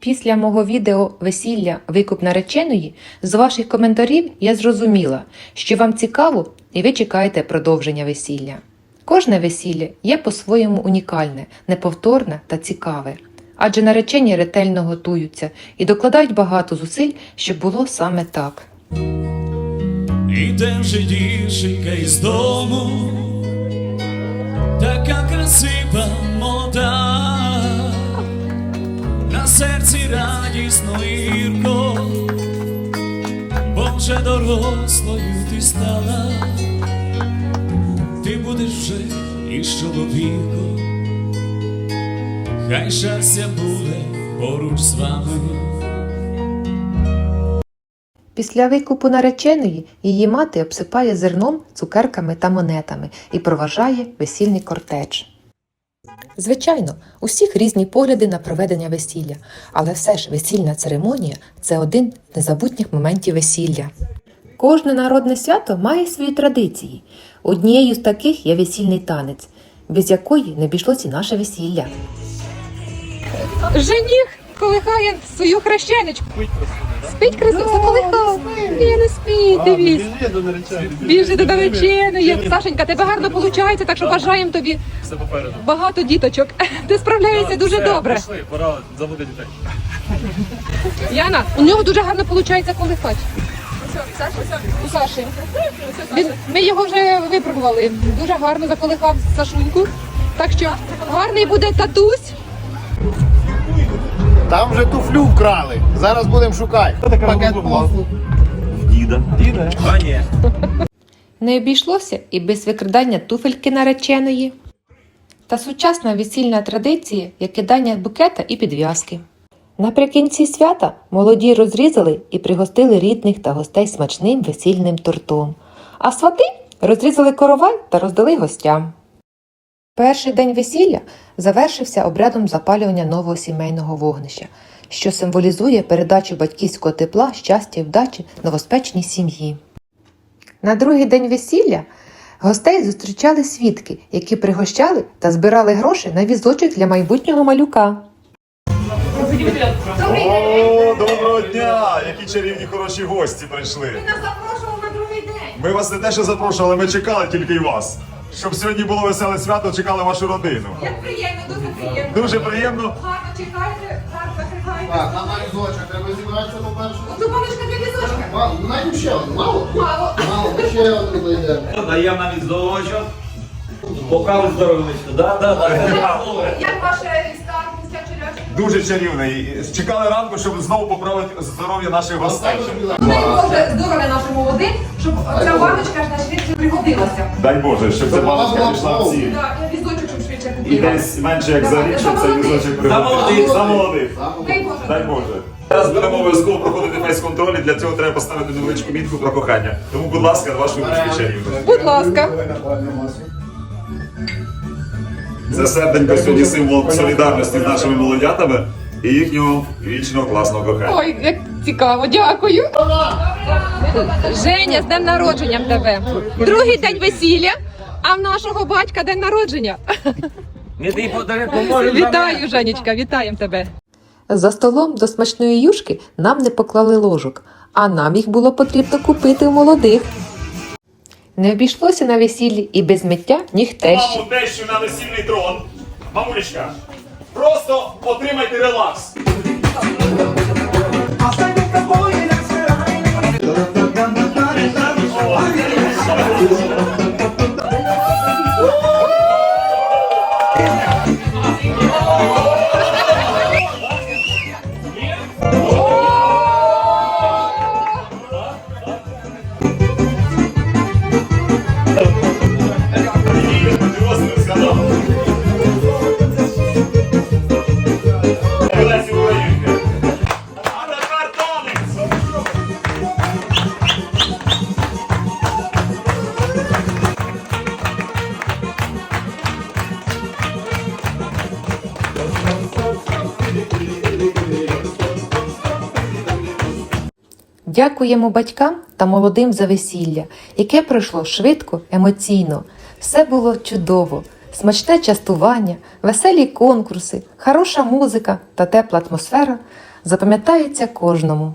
Після мого відео весілля викуп нареченої з ваших коментарів я зрозуміла, що вам цікаво і ви чекаєте продовження весілля. Кожне весілля є по-своєму унікальне, неповторне та цікаве, адже наречені ретельно готуються і докладають багато зусиль, щоб було саме так. Іде вже дівчинка із дому, така красива вже дорослою ти стала, ти будеш вже із чоловіком, хай щастя буде поруч з вами. Після викупу нареченої її мати обсипає зерном, цукерками та монетами і проважає весільний кортедж. Звичайно, у всіх різні погляди на проведення весілля, але все ж весільна церемонія це один з незабутніх моментів весілля. Кожне народне свято має свої традиції. Однією з таких є весільний танець, без якої не обійшлося і наше весілля. Жених колихає свою хрещеничку. Спить красиво, заколихав. Ні, не спить, дивись. Біжи до нареченої. Сашенька, тебе гарно виходить, так що бажаємо тобі Все попереду. багато діточок. Ти справляєшся дуже добре. Пішли, пора забути дітей. Яна, у нього дуже гарно виходить колихати. У Саші. Він, ми його вже випробували. Дуже гарно заколихав Сашуньку. Так що гарний буде татусь. Там вже туфлю вкрали. Зараз будемо шукати. Пакет послуг. Діда. Діда? А, ні. Не обійшлося і без викрадання туфельки нареченої. Та сучасна весільна традиція є кидання букета і підв'язки. Наприкінці свята молоді розрізали і пригостили рідних та гостей смачним весільним тортом, а свати розрізали коровай та роздали гостям. Перший день весілля завершився обрядом запалювання нового сімейного вогнища, що символізує передачу батьківського тепла, щастя і вдачі новоспечній сім'ї. На другий день весілля гостей зустрічали свідки, які пригощали та збирали гроші на візочок для майбутнього малюка. О, доброго дня! Які чарівні хороші гості прийшли. нас запрошував на другий день. Ми вас не те, що запрошували, ми чекали тільки й вас. Щоб сьогодні було веселе свято, чекали вашу родину. Як приємно, дуже приємно. Дуже приємно. Гарно чекайте, гарно закривайте. Так, нам на різочок треба зібратися по-перше. Зубаночка для візочка. Мало, ну ще один. Мало? Мало. Мало, ще один знайдемо. Даємо нам візочок. Пока ви здоровечко. Да, да, да. Як вчорашнього? Дуже чарівний. Чекали ранку, щоб знову поправити здоров'я наших гостей. Дай Боже, здоров'я нашим молодим, щоб ця баночка ж найшвидше пригодилася. Дай Боже, щоб ця баночка пішла в ці. Так, я візочок, щоб швидше І купила. десь менше як за рік, щоб цей візочок За За молодих. Дай Боже. Дай Боже. Зараз будемо обов'язково проходити фейс-контроль, і для цього треба поставити невеличку мітку про кохання. Тому, будь ласка, вашу ручку чарівну. Будь ласка. Це серденько сьогодні символ солідарності з нашими молодятами і їхнього вічного класного кохання. Ой, як цікаво, дякую. Женя, з днем народженням тебе. Другий день весілля, а в нашого батька день народження. Ми тобі подаримо. Вітаю, Женечка, вітаємо тебе. За столом до смачної юшки нам не поклали ложок, а нам їх було потрібно купити у молодих. Не обійшлося на весіллі і без миття нігтещі. Маму тещу на весільний трон. Мамулечка, просто отримайте релакс. Дякуємо батькам та молодим за весілля, яке пройшло швидко, емоційно. Все було чудово, смачне частування, веселі конкурси, хороша музика та тепла атмосфера запам'ятається кожному.